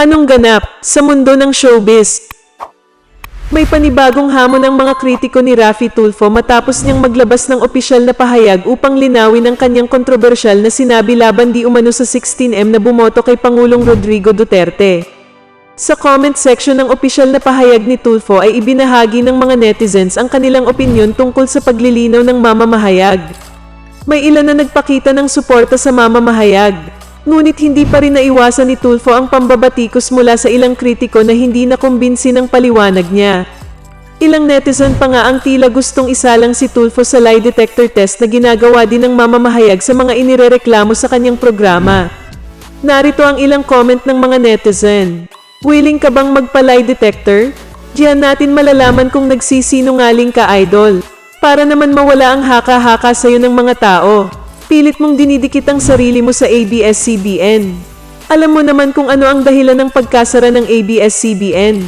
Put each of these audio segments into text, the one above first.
Anong ganap sa mundo ng showbiz? May panibagong hamon ang mga kritiko ni Rafi Tulfo matapos niyang maglabas ng opisyal na pahayag upang linawin ang kanyang kontrobersyal na sinabi laban di umano sa 16M na bumoto kay Pangulong Rodrigo Duterte. Sa comment section ng opisyal na pahayag ni Tulfo ay ibinahagi ng mga netizens ang kanilang opinyon tungkol sa paglilinaw ng mamamahayag. May ilan na nagpakita ng suporta sa mamamahayag. Ngunit hindi pa rin naiwasan ni Tulfo ang pambabatikos mula sa ilang kritiko na hindi nakumbinsi ng paliwanag niya. Ilang netizen pa nga ang tila gustong isalang si Tulfo sa lie detector test na ginagawa din ng mamamahayag sa mga inirereklamo sa kanyang programa. Narito ang ilang comment ng mga netizen. Willing ka bang magpa-lie detector? Diyan natin malalaman kung nagsisinungaling ka idol. Para naman mawala ang haka-haka sa'yo ng mga tao. Pilit mong dinidikit ang sarili mo sa ABS-CBN. Alam mo naman kung ano ang dahilan ng pagkasara ng ABS-CBN.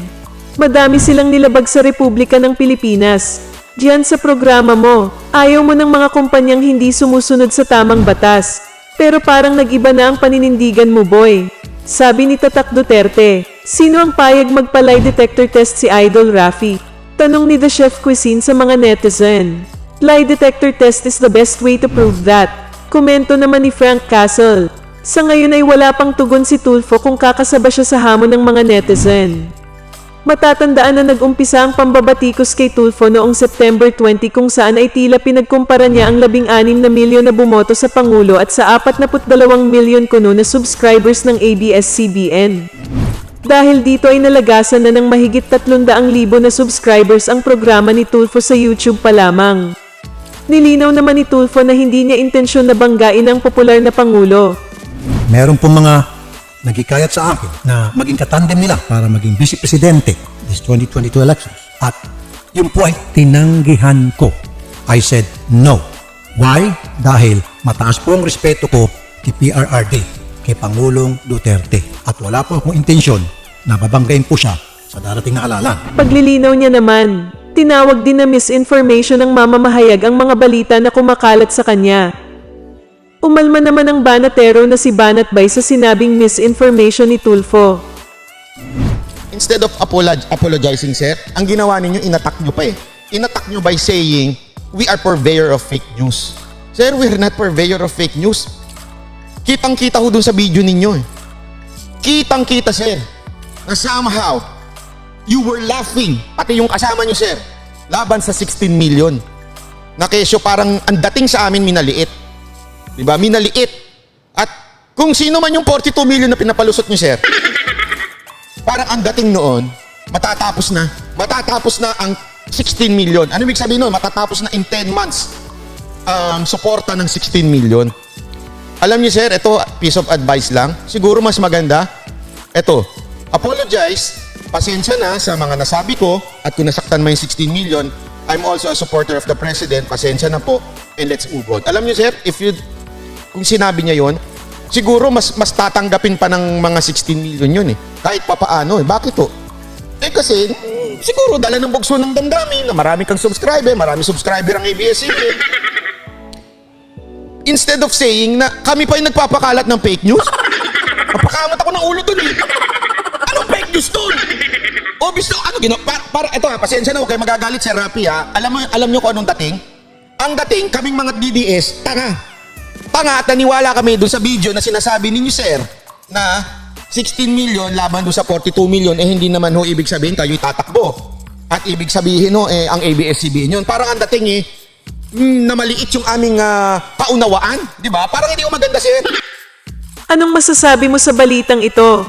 Madami silang nilabag sa Republika ng Pilipinas. Diyan sa programa mo, ayaw mo ng mga kumpanyang hindi sumusunod sa tamang batas. Pero parang nag-iba na ang paninindigan mo, boy. Sabi ni Tatak Duterte, sino ang payag magpa-lie detector test si Idol Rafi? Tanong ni The Chef Cuisine sa mga netizen. Lie detector test is the best way to prove that. Komento naman ni Frank Castle. Sa ngayon ay wala pang tugon si Tulfo kung kakasaba siya sa hamon ng mga netizen. Matatandaan na nag-umpisa ang pambabatikos kay Tulfo noong September 20 kung saan ay tila pinagkumpara niya ang 16 na milyon na bumoto sa Pangulo at sa 42 milyon kuno na subscribers ng ABS-CBN. Dahil dito ay nalagasan na ng mahigit 300,000 na subscribers ang programa ni Tulfo sa YouTube pa lamang. Nilinaw naman ni Tulfo na hindi niya intensyon na banggain ang popular na Pangulo. Meron pong mga nagkikayat sa akin na maging katandem nila para maging vice presidente this 2022 elections. At yun po ay tinanggihan ko. I said no. Why? Dahil mataas po ang respeto ko kay PRRD, kay Pangulong Duterte. At wala po akong intensyon na babanggain po siya sa darating na halalan. Paglilinaw niya naman, tinawag din na misinformation ng mamamahayag ang mga balita na kumakalat sa kanya. Umalma naman ang banatero na si Banat Bay sa sinabing misinformation ni Tulfo. Instead of apolog- apologizing, sir, ang ginawa ninyo, inatak nyo pa eh. Inatak nyo by saying, we are purveyor of fake news. Sir, we are not purveyor of fake news. Kitang-kita ho dun sa video ninyo eh. Kitang-kita, sir, na somehow, you were laughing, pati yung kasama nyo, sir, laban sa 16 million. Na kesyo parang ang dating sa amin minaliit. Di ba? Minaliit. At kung sino man yung 42 million na pinapalusot nyo, sir, parang ang dating noon, matatapos na, matatapos na ang 16 million. Ano ibig sabihin noon? Matatapos na in 10 months ang suporta ng 16 million. Alam niyo sir, ito piece of advice lang. Siguro mas maganda. Ito, apologize, pasensya na sa mga nasabi ko at kung nasaktan mo yung 16 million, I'm also a supporter of the president. Pasensya na po and let's move on. Alam niyo sir, if you kung sinabi niya yon, siguro mas mas tatanggapin pa ng mga 16 million yun eh. Kahit papaano eh. Bakit to? Eh kasi, siguro dala ng bugso ng damdamin na marami kang subscriber, marami subscriber ang ABS-CBN. Instead of saying na kami pa yung nagpapakalat ng fake news, napakamot ako ng ulo dun eh. Anong fake news dun? Obvious na, ano ginawa? Para, para, ito ha, pasensya na, huwag kayo magagalit Sir Rapi ha. Alam mo, alam nyo kung anong dating? Ang dating, kaming mga DDS, tanga. Tanga at naniwala kami doon sa video na sinasabi ninyo sir na 16 million laban doon sa 42 million eh hindi naman ho ibig sabihin kayo'y tatakbo. At ibig sabihin ho eh ang ABS-CBN yun. Parang ang dating eh mm, na maliit yung aming ah, kaunawaan, di ba? Parang hindi ko maganda sir. Anong masasabi mo sa balitang ito?